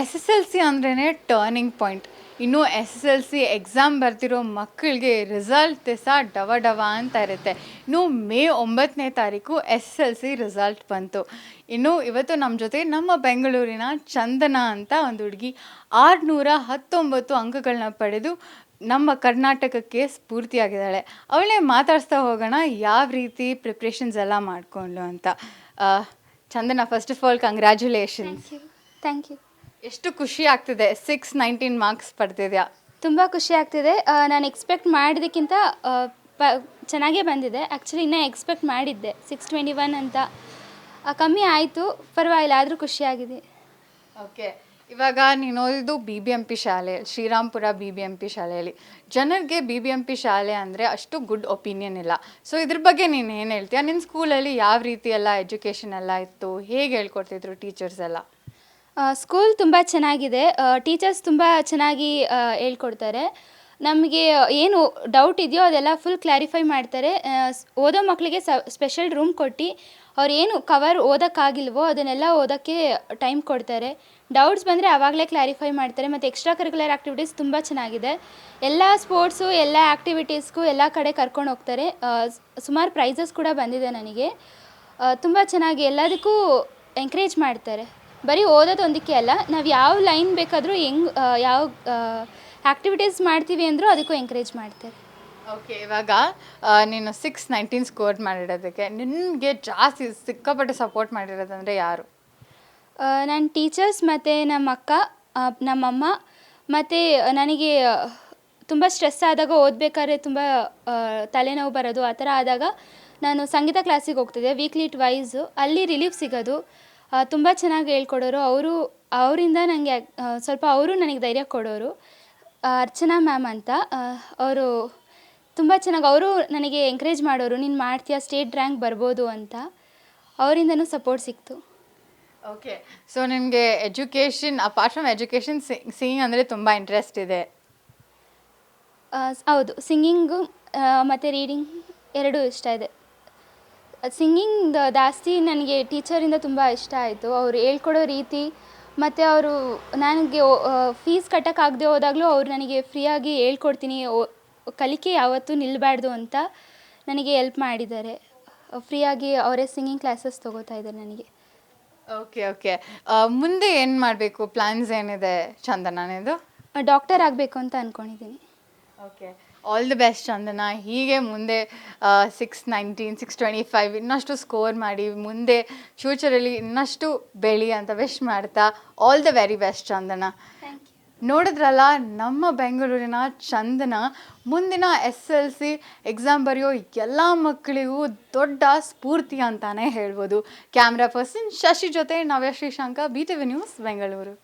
S S L C ಅಂದ್ರೇ turning point ಇನ್ನು S S L C exam ಬರ್ತಿರೋ ಮಕ್ಕಳಿಗೆ ರಿಸಲ್ಟ್ ಸಹ ಡವ ಡವ ಅಂತ ಇರುತ್ತೆ. ಇನ್ನು ಮೇ ಒಂಬತ್ತನೇ ತಾರೀಕು S S L C result ಬಂತು. ಇನ್ನು ಇವತ್ತು ನಮ್ಮ ಜೊತೆ ನಮ್ಮ ಬೆಂಗಳೂರಿನ ಚಂದನ ಅಂತ ಒಂದು ಹುಡುಗಿ ಆರುನೂರ ಹತ್ತೊಂಬತ್ತು ಅಂಕಗಳನ್ನ ಪಡೆದು ನಮ್ಮ ಕರ್ನಾಟಕಕ್ಕೆ ಸ್ಫೂರ್ತಿಯಾಗಿದ್ದಾಳೆ. ಅವಳೇ ಮಾತಾಡಿಸ್ತಾ ಹೋಗೋಣ, ಯಾವ ರೀತಿ ಪ್ರಿಪ್ರೇಷನ್ಸ್ ಎಲ್ಲ ಮಾಡಿಕೊಂಡ್ಲು ಅಂತ. Chandana first of all congratulations thank you ಎಷ್ಟು ಖುಷಿ ಆಗ್ತಿದೆ ಸಿಕ್ಸ್ ನೈನ್ಟೀನ್ ಮಾರ್ಕ್ಸ್ ಪಡೆದಿದ್ಯಾ? ತುಂಬ ಖುಷಿ ಆಗ್ತಿದೆ. ನಾನು ಎಕ್ಸ್ಪೆಕ್ಟ್ ಮಾಡಿದ್ದಕ್ಕಿಂತ ಪ ಚೆನ್ನಾಗೇ ಬಂದಿದೆ. ಆ್ಯಕ್ಚುಲಿ ಇನ್ನೂ ಎಕ್ಸ್ಪೆಕ್ಟ್ ಮಾಡಿದ್ದೆ. ಸಿಕ್ಸ್ ಟ್ವೆಂಟಿ ಒನ್ ಅಂತ ಕಮ್ಮಿ ಆಯಿತು. ಪರವಾಗಿಲ್ಲ ಆದರೂ ಖುಷಿಯಾಗಿದೆ ಓಕೆ ಇವಾಗ ನೀನು ಓದಿದ್ದು ಬಿ ಬಿ ಎಂ ಪಿ ಶಾಲೆ Shrirampura B B M P ಶಾಲೆಯಲ್ಲಿ. ಜನರಿಗೆ ಬಿ ಬಿ ಎಂ ಪಿ ಶಾಲೆ ಅಂದರೆ ಅಷ್ಟು ಗುಡ್ ಒಪಿನಿಯನ್ ಇಲ್ಲ. ಸೊ ಇದ್ರ ಬಗ್ಗೆ ನೀನು ಏನು ಹೇಳ್ತೀಯ? ನಿನ್ನ ಸ್ಕೂಲಲ್ಲಿ ಯಾವ ರೀತಿ ಎಲ್ಲ ಎಜುಕೇಷನ್ ಎಲ್ಲ ಇತ್ತು? ಹೇಗೆ ಹೇಳ್ಕೊಡ್ತಿದ್ರು ಟೀಚರ್ಸ್ ಎಲ್ಲ? ಸ್ಕೂಲ್ ತುಂಬ ಚೆನ್ನಾಗಿದೆ. ಟೀಚರ್ಸ್ ತುಂಬ ಚೆನ್ನಾಗಿ ಹೇಳ್ಕೊಡ್ತಾರೆ. ನಮಗೆ ಏನು ಡೌಟ್ ಇದೆಯೋ ಅದೆಲ್ಲ ಫುಲ್ ಕ್ಲಾರಿಫೈ ಮಾಡ್ತಾರೆ. ಓದೋ ಮಕ್ಕಳಿಗೆ ಸ ಸ್ಪೆಷಲ್ ರೂಮ್ ಕೊಟ್ಟು ಅವ್ರು ಏನು ಕವರ್ ಓದೋಕ್ಕಾಗಿಲ್ವೋ ಅದನ್ನೆಲ್ಲ ಓದೋಕ್ಕೆ ಟೈಮ್ ಕೊಡ್ತಾರೆ. ಡೌಟ್ಸ್ ಬಂದರೆ ಆವಾಗಲೇ ಕ್ಲಾರಿಫೈ ಮಾಡ್ತಾರೆ. ಮತ್ತು ಎಕ್ಸ್ಟ್ರಾ ಕರಿಕ್ಯುಲರ್ ಆ್ಯಕ್ಟಿವಿಟೀಸ್ ತುಂಬ ಚೆನ್ನಾಗಿದೆ. ಎಲ್ಲ ಸ್ಪೋರ್ಟ್ಸು ಎಲ್ಲ ಆ್ಯಕ್ಟಿವಿಟೀಸ್ಗೂ ಎಲ್ಲ ಕಡೆ ಕರ್ಕೊಂಡು ಹೋಗ್ತಾರೆ. ಸುಮಾರು ಪ್ರೈಸಸ್ ಕೂಡ ಬಂದಿದೆ ನನಗೆ. ತುಂಬ ಚೆನ್ನಾಗಿ ಎಲ್ಲದಕ್ಕೂ ಎಂಕರೇಜ್ ಮಾಡ್ತಾರೆ. ಬರೀ ಓದೋದೊಂದಕ್ಕೆ ಅಲ್ಲ, ನಾವು ಯಾವ ಲೈನ್ ಬೇಕಾದರೂ ಹೆಂಗ್ ಯಾವ ಆ್ಯಕ್ಟಿವಿಟೀಸ್ ಮಾಡ್ತೀವಿ ಅಂದರೂ ಅದಕ್ಕೂ ಎಂಕರೇಜ್ ಮಾಡ್ತಾರೆ. ಓಕೆ ಇವಾಗ ಆ, ನೀನು ಸಿಕ್ಸ್ ನೈನ್ಟೀನ್ ಸ್ಕೋರ್ ಮಾಡಿರೋದಕ್ಕೆ ನಿನಗೆ ಜಾಸ್ತಿ ಸಿಕ್ಕಾಪಟ್ಟೆ ಸಪೋರ್ಟ್ ಮಾಡಿರೋದಂದರೆ ಯಾರು? ನನ್ನ ಟೀಚರ್ಸ್ ಮತ್ತು ನಮ್ಮ ಅಕ್ಕ ಆ, ನಮ್ಮಮ್ಮ ಮತ್ತು ನನಗೆ ತುಂಬ ಸ್ಟ್ರೆಸ್ ಆದಾಗ ಓದಬೇಕಾದ್ರೆ ತುಂಬ ಆ, ತಲೆನೋವು ಬರೋದು ಆ ಥರ ಆದಾಗ ನಾನು ಸಂಗೀತ ಕ್ಲಾಸಿಗೆ ಹೋಗ್ತಿದ್ದೆ ವೀಕ್ಲಿ ಟ್ವೈಸು ಅಲ್ಲಿ ರಿಲೀಫ್ ಸಿಗೋದು ತುಂಬ ಚೆನ್ನಾಗಿ ಹೇಳ್ಕೊಡೋರು. ಅವರು ಅವರಿಂದ ನನಗೆ ಸ್ವಲ್ಪ ಅವರು ನನಗೆ ಧೈರ್ಯ ಕೊಡೋರು. ಅರ್ಚನಾ ಮ್ಯಾಮ್ ಅಂತ ಅವರು ತುಂಬ ಚೆನ್ನಾಗಿ ಅವರು ನನಗೆ ಎಂಕರೇಜ್ ಮಾಡೋರು ನೀನು ಮಾಡ್ತೀಯಾ ಸ್ಟೇಟ್ ರ್ಯಾಂಕ್ ಬರ್ಬೋದು ಅಂತ ಅವರಿಂದನೂ ಸಪೋರ್ಟ್ ಸಿಕ್ತು. ಓಕೆ ಸೊ ನಿಮಗೆ education apart from education singing ಅಂದರೆ ತುಂಬ ಇಂಟ್ರೆಸ್ಟ್ ಇದೆ. ಹೌದು ಸಿಂಗಿಂಗು ಮತ್ತು ರೀಡಿಂಗ್ ಎರಡೂ ಇಷ್ಟ ಇದೆ. ಸಿಂಗಿಂಗ್ ಜಾಸ್ತಿ ನನಗೆ ಟೀಚರಿಂದ ತುಂಬ ಇಷ್ಟ ಆಯಿತು. ಅವ್ರು ಹೇಳ್ಕೊಡೋ ರೀತಿ ಮತ್ತು ಅವರು ನನಗೆ ಫೀಸ್ ಕಟ್ಟೋಕ್ಕಾಗದೆ ಹೋದಾಗಲೂ ಅವರು ನನಗೆ ಫ್ರೀಯಾಗಿ ಹೇಳ್ಕೊಡ್ತೀನಿ ಕಲಿಕೆ ಯಾವತ್ತೂ ನಿಲ್ಲಬಾರ್ದು ಅಂತ ನನಗೆ ಎಲ್ಪ್ ಮಾಡಿದ್ದಾರೆ. ಫ್ರೀಯಾಗಿ ಅವರೇ ಸಿಂಗಿಂಗ್ ಕ್ಲಾಸಸ್ ತೊಗೋತಾ ಇದ್ದಾರೆ ನನಗೆ. ಓಕೆ ಓಕೆ ಮುಂದೆ ಏನು ಮಾಡಬೇಕು? ಪ್ಲ್ಯಾನ್ಸ್ ಏನಿದೆ ಚಂದನನಿದು ಡಾಕ್ಟರ್ ಆಗಬೇಕು ಅಂತ ಅಂದ್ಕೊಂಡಿದ್ದೀನಿ okay all the best Chandana ಹೀಗೆ ಮುಂದೆ six nineteen six twenty five ಇನ್ನಷ್ಟು ಸ್ಕೋರ್ ಮಾಡಿ ಮುಂದೆ ಫ್ಯೂಚರಲ್ಲಿ ಇನ್ನಷ್ಟು ಬೆಳಿ ಅಂತ ವಿಶ್ ಮಾಡ್ತಾ all the very best Chandana ನೋಡಿದ್ರಲ್ಲ ನಮ್ಮ ಬೆಂಗಳೂರಿನ ಚಂದನ ಮುಂದಿನ ಎಸ್ ಎಲ್ ಸಿ ಎಕ್ಸಾಮ್ ಬರೆಯೋ ಎಲ್ಲ ಮಕ್ಕಳಿಗೂ ದೊಡ್ಡ ಸ್ಫೂರ್ತಿ ಅಂತಾನೆ ಹೇಳ್ಬೋದು. ಕ್ಯಾಮ್ರಾ ಪರ್ಸನ್ ಶಶಿ ಜೊತೆ Navya Shrishanka B T V news Bengaluru